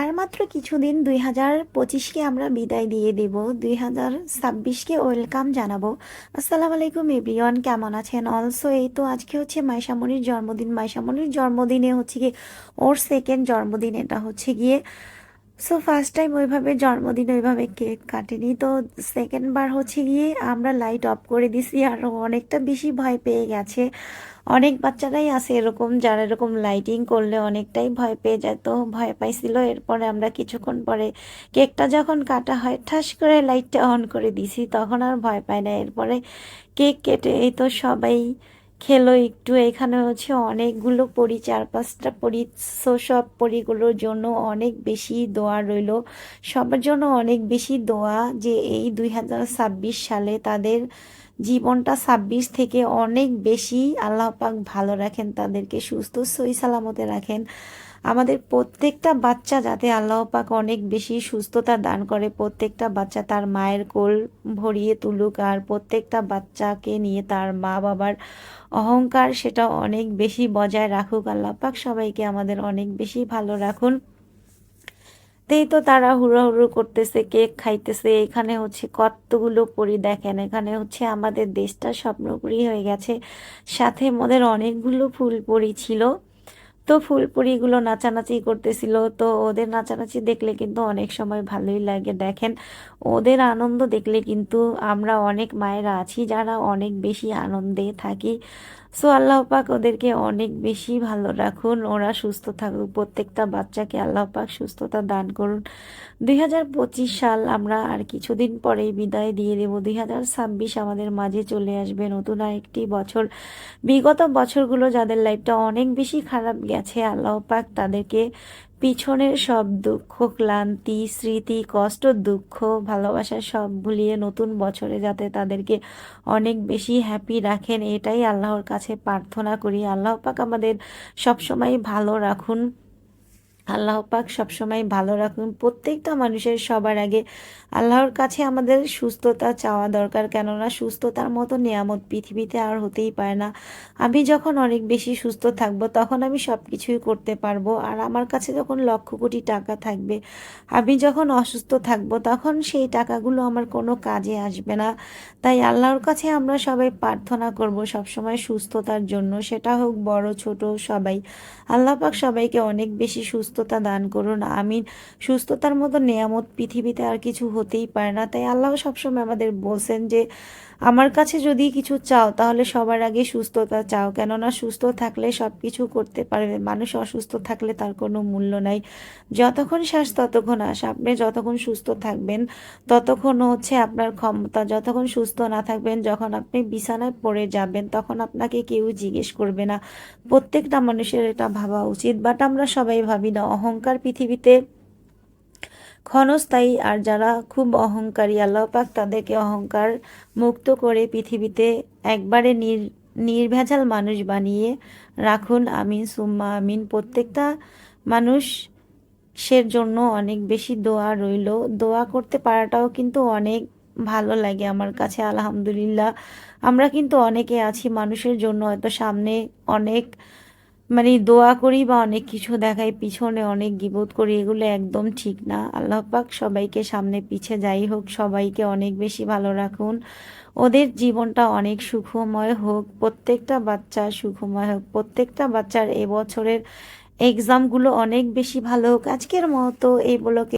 আর মাত্র কিছুদিন দুই হাজার পঁচিশকে আমরা বিদায় দিয়ে দেব। দুই হাজার ছাব্বিশকে ওয়েলকাম জানাব। আসসালামু আলাইকুম এভরিওয়ান, কেমন আছেন? অলসো এই তো আজকে হচ্ছে মাইশামনির জন্মদিন। মাইশামনির জন্মদিনে হচ্ছে গিয়ে ওর সেকেন্ড জন্মদিন, এটা হচ্ছে গিয়ে সো ফার্স্ট টাইম ওইভাবে জন্মদিন ওইভাবে কেক কাটেনি। তো সেকেন্ড বার হচ্ছে গিয়ে আমরা লাইট অফ করে দিছি আর অনেকটা বেশি ভয় পেয়ে গেছে। অনেক বাচ্চারাই আছে এরকম, যারা এরকম লাইটিং করলে অনেকটাই ভয় পেয়ে যায়। তো ভয় পাইছিল, এরপরে আমরা কিছুক্ষণ পরে কেকটা যখন কাটা হয়, ঠাস করে লাইটটা অন করে দিছি, তখন আর ভয় পায় না। এরপরে কেক কেটে এই তো সবাই খেলো একটু। এখানে হচ্ছে অনেকগুলো পরি চার পাঁচটা পরি সো সব পরিগুলোর জন্য অনেক বেশি দোয়া রইল। সবার জন্য অনেক বেশি দোয়া যে এই দুই হাজার ছাব্বিশ সালে তাদের জীবনটা ছাব্বিশ থেকে অনেক বেশি আল্লাহ পাক ভালো রাখেন, তাদেরকে সুস্থ, সই সালামতে রাখেন। আমাদের প্রত্যেকটা বাচ্চা যাতে আল্লাহ পাক অনেক বেশি সুস্থতা দান করে, প্রত্যেকটা বাচ্চা তার মায়ের কোল ভরিয়ে তুলুক আর প্রত্যেকটা বাচ্চাকে নিয়ে তার মা বাবার অহংকার সেটা অনেক বেশি বজায় রাখুক। আল্লাহ পাক সবাইকে আমাদের অনেক বেশি ভালো রাখুন। তেই তো তারা হুড়োহুড়ো করতেছে, কেক খাইতেছে। এখানে হচ্ছে কতগুলো পরি দেখেন, এখানে হচ্ছে আমাদের দেশটা স্বপ্নপুরি হয়ে গেছে। সাথে মোদের অনেকগুলো ফুল পরি ছিল। তো ফুলপুরিগুলো নাচানাচি করতেছিল। তো ওদের নাচানাচি দেখলে কিন্তু অনেক সময় ভালোই লাগে। দেখেন, ওদের আনন্দ দেখলে কিন্তু আমরা অনেক মায়েরা আছি যারা অনেক বেশি আনন্দে থাকি। সো আল্লাহ পাক ওদেরকে অনেক বেশি ভালো রাখুন। ওরা সুস্থ থাকুক। প্রত্যেকটা বাচ্চাকে আল্লাহ পাক সুস্থতা দান করুন। দুই হাজার পঁচিশ সাল আমরা আর কিছুদিন পরেই বিদায় দিয়ে দেব। দুই হাজার ছাব্বিশ আমাদের মাঝে চলে আসবে নতুন আরেকটি বছর। বিগত বছরগুলো যাদের লাইফটা অনেক বেশি খারাপ গেছে আল্লাহ পাক তাদেরকে পিছনের সব দুঃখ, ক্লান্তি, স্মৃতি, কষ্ট, দুঃখ, ভালোবাসা সব ভুলিয়ে নতুন বছরে যাতে তাদেরকে অনেক বেশি হ্যাপি রাখেন, এটাই আল্লাহর কাছে প্রার্থনা করি। আল্লাহ পাক আমাদের সবসময় ভালো রাখুন। আল্লাহ পাক সবসময় ভালো রাখুন। প্রত্যেকটা মানুষের সবার আগে আল্লাহর কাছে আমাদের সুস্থতা চাওয়া দরকার। কেননা সুস্থতার মতো নিয়ামত পৃথিবীতে আর হতেই পারে না। আমি যখন অনেক বেশি সুস্থ থাকব, তখন আমি সব কিছুই করতে পারব। আর আমার কাছে যখন লক্ষ কোটি টাকা থাকবে, আমি যখন অসুস্থ থাকব, তখন সেই টাকাগুলো আমার কোনো কাজে আসবে না। তাই আল্লাহর কাছে আমরা সবাই প্রার্থনা করব সবসময় সুস্থতার জন্য। সেটা হোক বড়, ছোট, সবাই। আল্লাহ পাক সবাইকে অনেক বেশি সুস্থতা দান করুন, আমিন। সুস্থতার মতো নিয়ামত পৃথিবীতে আর কিছু হতেই পারে না। তাই আল্লাহ সবসময় আমাদের বলছেন যে, আমার কাছে যদি কিছু চাও, তাহলে সবার আগে সুস্থতা চাও। কেননা সুস্থ থাকলে সব কিছু করতে পারবে। মানুষ অসুস্থ থাকলে তার কোনো মূল্য নাই। যতক্ষণ শ্বাস, ততক্ষণ আস। আপনি যতক্ষণ সুস্থ থাকবেন, ততক্ষণ হচ্ছে আপনার ক্ষমতা। যতক্ষণ সুস্থ না থাকবেন, যখন আপনি বিছানায় পড়ে যাবেন, তখন আপনাকে কেউ জিজ্ঞেস করবে না। প্রত্যেকটা মানুষের এটা ভাবা উচিত। বাট আমরা সবাই ভাবি না অহংকার পৃথিবীতে ক্ষণস্থায়ী, আর যারা খুব অহংকারী, আল্লাহ পাক তাদেরকে অহংকার মুক্ত করে পৃথিবীতে একবারে নির, নির্ভেজাল মানুষ বানিয়ে রাখুন। আমিন, সুম্মা আমিন। প্রত্যেকটা মানুষ সের জন্য অনেক বেশি দোয়া রইল। দোয়া করতে পারাটাও কিন্তু অনেক ভালো লাগে আমার কাছে, আলহামদুলিল্লাহ। আমরা কিন্তু অনেকে আছি মানুষের জন্য, হয়তো সামনে অনেক মানে দোয়া করি বা অনেক কিছু দেখাই, পিছনে অনেক গিবোধ করি, এগুলো একদম ঠিক না। আল্লাহ পাক সবাইকে সামনে পিছে যাই হোক, সবাইকে অনেক বেশি ভালো রাখুন। ওদের জীবনটা অনেক সুখময় হোক, প্রত্যেকটা বাচ্চা সুখময় হোক, প্রত্যেকটা বাচ্চার এবছরের এক্সামগুলো অনেক বেশি ভালো হোক, আজকের মতো এই বলকে